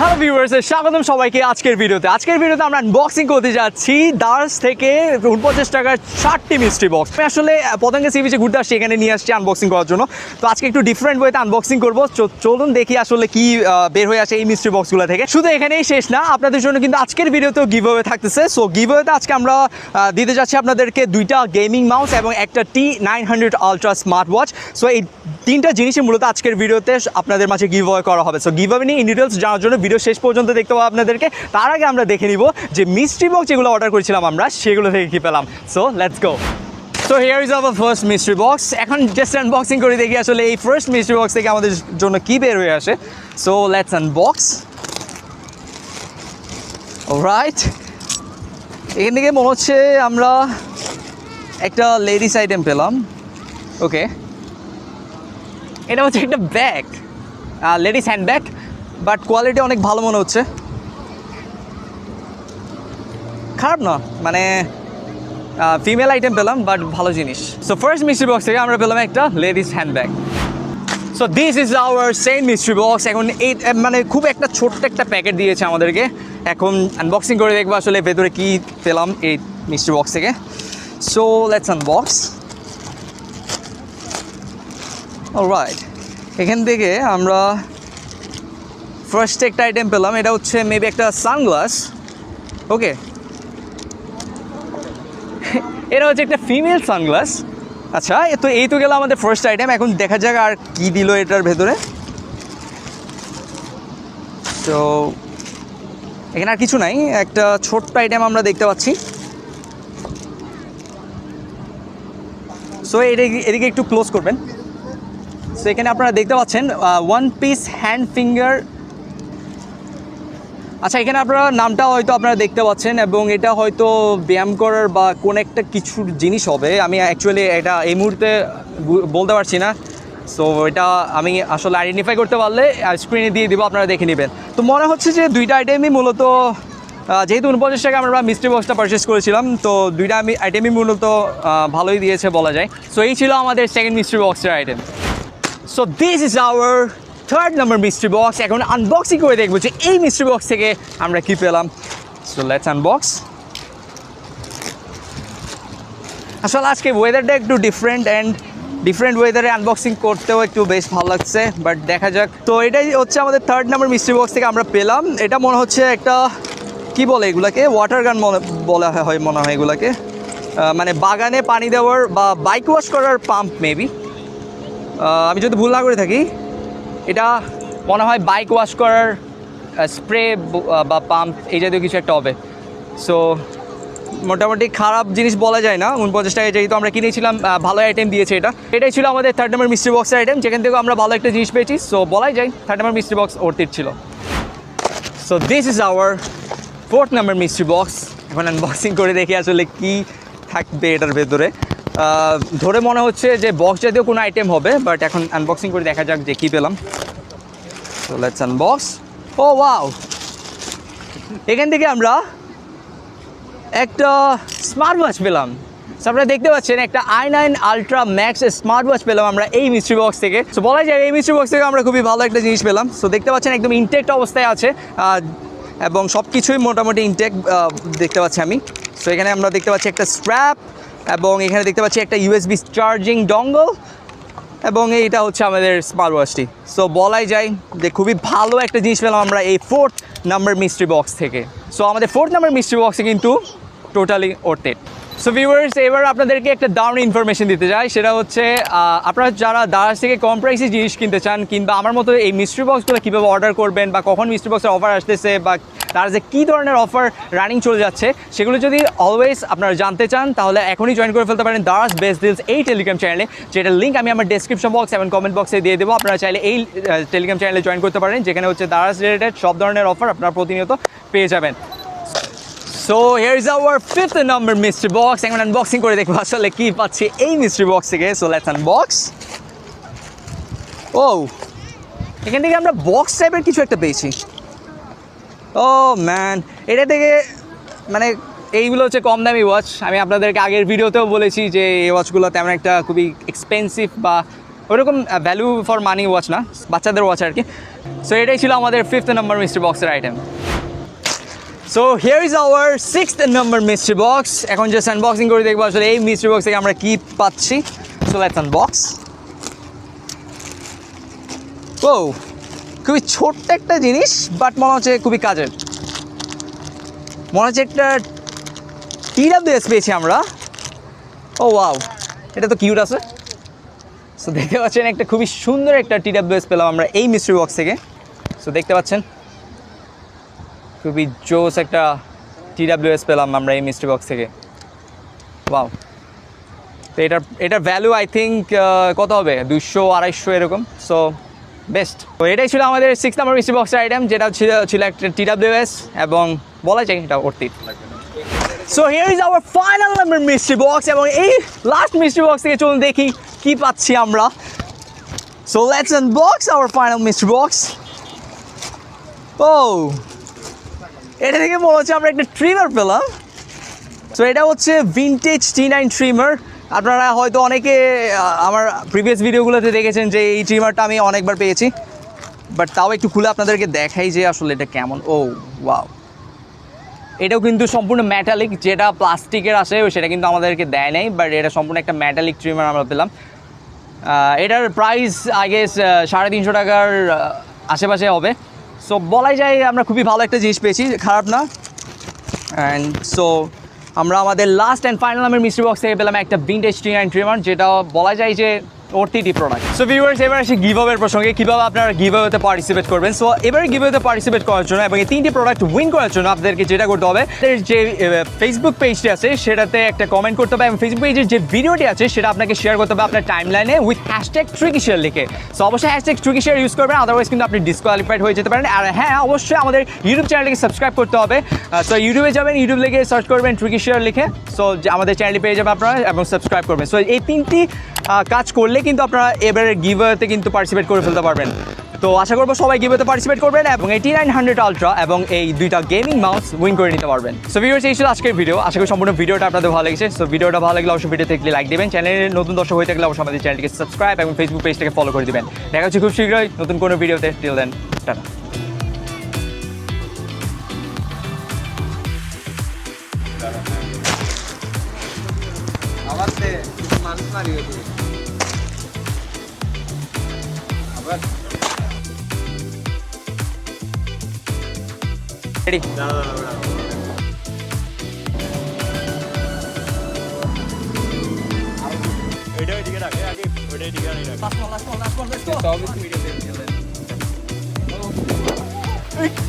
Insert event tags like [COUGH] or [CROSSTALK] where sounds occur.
Hello viewers স্বাগতম সবাইকে আজকের ভিডিওতে। আজকের ভিডিওতে আমরা আনবক্সিং করতে যাচ্ছি দার্স থেকে উনপঞ্চাশ টাকার ষাটটি মিস্ট্রি বক্স আমি আসলে পতঙ্গে সি বিচে ঘুরতে আসছি, এখানে নিয়ে আসছি আনবক্সিং করার জন্য। তো আজকে একটু ডিফারেন্ট ওয়েতে আনবক্সিং করব। চলুন দেখি আসলে কি বের হয়ে আসে এই মিস্ট্রি বক্সগুলো থেকে। শুধু এখানেই শেষ না, আপনাদের জন্য কিন্তু আজকের ভিডিওতেও গিভ ওয়ে থাকতেছে। সো গিভ ওয়েতে আজকে আমরা দিতে যাচ্ছি আপনাদেরকে দুইটা গেমিং মাউস এবং একটা T nine hundred ultra smart watch so এই তিনটা জিনিসই মূলত আজকের ভিডিওতে আপনাদের মাঝে গিভ করা হবে। সো গিভ নিয়ে ইন ডিটেলস জানার জন্য ভিডিও শেষ পর্যন্ত দেখতে পাবো আপনাদেরকে। তার আগে আমরা দেখে নিব যে মিস্ট্রি বক্স যেগুলো অর্ডার করেছিলাম আমরা, সেগুলো থেকে কী পেলাম। So let's go so here is our first mystery box এখন জাস্ট আনবক্সিং করে, দেখি আসলে এই ফার্স্ট মিস্ট্রি বক্স থেকে আমাদের জন্য কি বের হয়ে আসে। সো লেটস আনবক্স রাইট এখান থেকে মনে হচ্ছে আমরা একটা লেডিস আইটেম পেলাম। ওকে এটা হচ্ছে একটা bag ladies handbag but quality অনেক ভালো মনে হচ্ছে। খারাপ না মানে ফিমেল আইটেম পেলাম বাট ভালো জিনিস। সো ফার্স্ট মিস্ট্রি বক্স থেকে আমরা পেলাম একটা ladies handbag so this is our same mystery box এখন এই মানে খুব একটা ছোট্ট একটা প্যাকেট দিয়েছে আমাদেরকে। এখন আনবক্সিং করে দেখব আসলে ভেতরে কী পেলাম এই মিস্ট্রি বক্স থেকে। সো লেটস আনবক্স রাইট এখান থেকে আমরা ফার্স্ট একটা আইটেম পেলাম, এটা হচ্ছে মেবি একটা সানগ্লাস ওকে [LAUGHS] এটা হচ্ছে একটা ফিমেল সানগ্লাস আচ্ছা এ তো এই তো গেল আমাদের ফার্স্ট আইটেম এখন দেখা যাক আর কি দিল এটার ভেতরে। তো এখানে আর কিছু নাই, একটা ছোট্ট আইটেম আমরা দেখতে পাচ্ছি। সো এদিকে এদিকে একটু ক্লোজ করবেন। সো এখানে আপনারা দেখতে পাচ্ছেন ওয়ান পিস হ্যান্ড ফিঙ্গার আচ্ছা এখানে আপনারা নামটা হয়তো আপনারা দেখতে পাচ্ছেন এবং এটা হয়তো ব্যায়াম করার বা কোন একটা কিছুর জিনিস হবে। আমি অ্যাকচুয়ালি এটা এই মুহূর্তে বলতে পারছি না। সো এটা আমি আসলে আইডেন্টিফাই করতে পারলে স্ক্রিনে দিয়ে দিব, আপনারা দেখে নেবেন। তো মনে হচ্ছে যে দুইটা আইটেমই মূলত যেহেতু উনপঞ্চাশ টাকা আমরা মিস্ট্রি বক্সটা পারচেস করেছিলাম, তো দুইটা আমি আইটেমই মূলত ভালোই দিয়েছে বলা যায়। সো এই ছিল আমাদের সেকেন্ড মিস্ট্রি বক্সের item so this is our third number mystery box এখন আনবক্সিং করে দেখব যে এই মিস্ট্রি বক্স থেকে আমরা কি পেলাম। সো লেটস আনবক্স আসলে আজকে ওয়েদারটা একটু ডিফারেন্ট অ্যান্ড ডিফারেন্ট ওয়েদারে আনবক্সিং করতেও একটু বেশ ভালো লাগছে বাট দেখা যাক। তো এটাই হচ্ছে আমাদের থার্ড নাম্বার মিস্ট্রি বক্স থেকে আমরা পেলাম। এটা মনে হচ্ছে একটা, কি বলে এগুলাকে? ওয়াটার গান বলা হয় মনে হয় এগুলাকে। মানে বাগানে পানি দেওয়ার বা বাইক ওয়াশ করার পাম্প মেবি আমি যদি ভুল না করে থাকি, এটা মনে হয় বাইক ওয়াশ করার স্প্রে বা পাম্প এই জাতীয় কিছু একটা হবে। সো মোটামুটি খারাপ জিনিস বলা যায় না, উনপঞ্চাশ টাকায় যেহেতু আমরা কিনেছিলাম ভালো আইটেম দিয়েছে এটা। এটাই ছিল আমাদের থার্ড নাম্বার মিস্ট্রি বক্সের আইটেম যেখান থেকে আমরা ভালো একটা জিনিস পেয়েছি। সো বলাই যায় থার্ড নাম্বার মিস্ট্রি বক্স অর্থিত ছিল। So this is our fourth number mystery box এখন আনবক্সিং করে দেখি আসলে কি থাকবে এটার ভেতরে। ধরে মনে হচ্ছে যে বক্স জাতীয় কোনো আইটেম হবে বাট এখন আনবক্সিং করে দেখা যাক যে কী পেলাম। So let's unbox oh wow এখান থেকে আমরা একটা স্মার্ট ওয়াচ পেলাম আপনারা দেখতে পাচ্ছেন একটা I nine ultra max smart watch পেলাম আমরা এই মিস্ট্রি বক্স থেকে। সো বলা যায় এই মিস্ট্রি বক্স থেকে আমরা খুবই ভালো একটা জিনিস পেলাম। সো দেখতে পাচ্ছেন একদম ইনটেক্ট অবস্থায় আছে। এবং সব কিছুই মোটামুটি ইনটেক দেখতে পাচ্ছি আমি। সো এখানে আমরা দেখতে পাচ্ছি একটা স্ট্র্যাপ এবং এখানে দেখতে পাচ্ছি একটা ইউএসবি চার্জিং ডঙ্গল এবং এইটা হচ্ছে আমাদের স্মার্ট ওয়াচটি সো বলাই যায় যে খুবই ভালো একটা জিনিস পেলাম আমরা এই ফোর্থ নাম্বার মিস্ট্রি বক্স থেকে। সো আমাদের ফোর্থ নাম্বার মিস্ট্রি বক্সে কিন্তু টোটালি ওর্থেড সো ভিউয়ার্স এবার আপনাদেরকে একটা দারুণ ইনফরমেশন দিতে চাই। সেটা হচ্ছে আপনারা যারা দারাজ থেকে কম প্রাইসে জিনিস কিনতে চান, কিংবা আমার মতো এই মিস্ট্রি বক্সগুলো কীভাবে অর্ডার করবেন, বা কখন মিস্ট্রি বক্সের অফার আসতেছে, বা তার যে কী ধরনের অফার রানিং চলে যাচ্ছে, সেগুলো যদি অলওয়েজ আপনারা জানতে চান, তাহলে এখনই জয়েন করে ফেলতে পারেন দারাজ বেস্ট ডিলস এই টেলিগ্রাম চ্যানেলে যেটার লিঙ্ক আমি আমার ডেসক্রিপশন বক্স এবং কমেন্ট বক্সে দিয়ে দেবো। আপনারা চাইলে এই টেলিগ্রাম চ্যানেলে জয়েন করতে পারেন, যেখানে হচ্ছে দারাজ রিলেটেড সব ধরনের অফার আপনারা প্রতিনিয়ত পেয়ে যাবেন। So here is our fifth number mystery box এখন আনবক্সিং করে দেখব আসলে কি পাচ্ছি এই মিস্ট্রি বক্স থেকে। সো লেটস আনবক্স ও এখান থেকে আমরা বক্স টাইপের কিছু একটা পেয়েছি। ও ম্যান এটা থেকে মানে এইগুলো হচ্ছে কম দামি ওয়াচ আমি আপনাদেরকে আগের ভিডিওতেও বলেছি যে এই ওয়াচগুলো তেমন একটা খুবই এক্সপেন্সিভ বা ওরকম ভ্যালু ফর মানি ওয়াচ না, বাচ্চাদের ওয়াচ আর কি। সো এটাই ছিল আমাদের ফিফথ নাম্বার মিস্ট্রি বক্সের item so here is our sixth number mystery box এখন জাস্ট আনবক্সিং করে, দেখব আসলে এই মিস্ট্রি বক্স থেকে আমরা কী পাচ্ছি। সো লেটস আনবক্স ও খুবই ছোট্ট একটা জিনিস বাট মনে হচ্ছে খুবই কাজের। মনে হচ্ছে একটা টিডাব্লিউএস পেয়েছি আমরা। ও ওয়াও এটা তো কিউট আছে। সো দেখতে পাচ্ছেন একটা খুবই সুন্দর একটা টিডাব্লিউএস পেলাম আমরা এই মিস্ট্রি বক্স থেকে। সো দেখতে পাচ্ছেন খুবই জোস একটা টিডাব্লিউএস পেলাম আমরা এই মিস্ট্রি বক্স থেকে। ওয়াও তো এটার এটার ভ্যালু আই থিঙ্ক কত হবে? দুশো আড়াইশো এরকম। সো বেস্ট তো এটাই ছিল আমাদের সিক্স নাম্বার মিস্ট্রি বক্সের আইটেম যেটা ছিল ছিল একটা টিডাব্লিউএস এবং বলা যায় এটা অর্থিত so here is our final number mystery box এবং এই লাস্ট মিস্ট্রি বক্স থেকে চলুন দেখি কি পাচ্ছি আমরা। So let's unbox our final mystery box ও এটা থেকে মনে হচ্ছে আমরা একটা ট্রিমার পেলাম। সো এটা হচ্ছে ভিনটেজ টি নাইন ট্রিমার আপনারা হয়তো অনেকে আমার প্রিভিয়াস ভিডিওগুলোতে দেখেছেন যে এই ট্রিমারটা আমি অনেকবার পেয়েছি। বাট তাও একটু খুলে আপনাদেরকে দেখাই যে আসলে এটা কেমন। ও ওয়াও এটাও কিন্তু সম্পূর্ণ ম্যাটালিক যেটা প্লাস্টিকের আসে, সেটা কিন্তু আমাদেরকে দেয় নাই বাট এটা সম্পূর্ণ একটা ম্যাটালিক ট্রিমার আমরা পেলাম। এটার প্রাইস আগে সাড়ে তিনশো টাকার আশেপাশে হবে। সো বলাই যায় আমরা খুবই ভালো একটা জিনিস পেয়েছি, খারাপ না। অ্যান্ড সো আমরা আমাদের লাস্ট অ্যান্ড ফাইনাল আমি মিস্ট্রি বক্স থেকে পেলাম একটা ভিন্টেজ টি নাইন ট্রিমার যেটা বলা যায় যে অর্থিটি প্রোডাক্ট সো ভিউয়ার্স এবার আসি গিভ আওয়ের প্রসঙ্গে, কীভাবে আপনারা গিভ আওয়েতে পার্টিসিপেট করবেন? সো এবারে গিভ আওয়েতে পার্টিসিপেট করার জন্য এবং এই তিনটি প্রোডাক্ট উইন করার জন্য আপনাদেরকে যেটা করতে হবে যে ফেসবুক পেজটি আছে, সেটাতে একটা কমেন্ট করতে হবে এবং ফেসবুক পেজের যে ভিডিওটি আছে, সেটা আপনাকে শেয়ার করতে হবে আপনার টাইম লাইনে উইথ হ্যাশট্যাগ ট্রিকি শেয়ার লিখে। সো অবশ্যই হ্যাশট্যাগ ট্রিকি শেয়ার ইউজ করবেন আদারওয়াইজ কিন্তু আপনি ডিসকোয়ালিফাইড হয়ে যেতে পারেন। আর হ্যাঁ অবশ্যই আমাদের ইউটিউব চ্যানেলটিকে সাবস্ক্রাইব করতে হবে। সো ইউটিউবে যাবেন ইউটিউব লিখে সার্চ করবেন ট্রিকি শেয়ার লিখে সো আমাদের চ্যানেলটি পেয়ে যাবেন আপনারা এবং সাবস্ক্রাইব করবেন। সো এই তিনটি কাজ করলে কিন্তু আপনারা এবারে গিভওয়েতে কিন্তু পার্টিসিপেট করে ফেলতে পারবেন। তো আশা করব সবাই গিভওয়েতে পার্টিসিপেট করবেন এবং এইটি নাইন হান্ড্রেড আলট্রা এবং এই দুইটা গেমিং মাউস উইন করে নিতে পারবেন। সো ভিডিওস এই ছিল আজকের ভিডিও আশা করি সম্পূর্ণ ভিডিওটা আপনাদের ভালো লেগেছে। সো ভিডিওটা ভালো লাগলে অবশ্যই ভিডিও থেকে লাইক দেবেন। চ্যানেলের নতুন দর্শক হয়ে থাকলে অবশ্যই আমাদের চ্যানেলটিকে সাবস্ক্রাইব এবং ফেসবুক পেজটাকে ফলো করে দিবেন। দেখা হচ্ছে খুব শীঘ্রই নতুন কোনো ভিডিওতে টিল দেন টাটা। মানুষ মারি Ready? No, no, no, no. We're doing it together. Yeah, Deep. We're doing it together. Last one, last one, last one. Let's go. It's obviously we did it. Hello.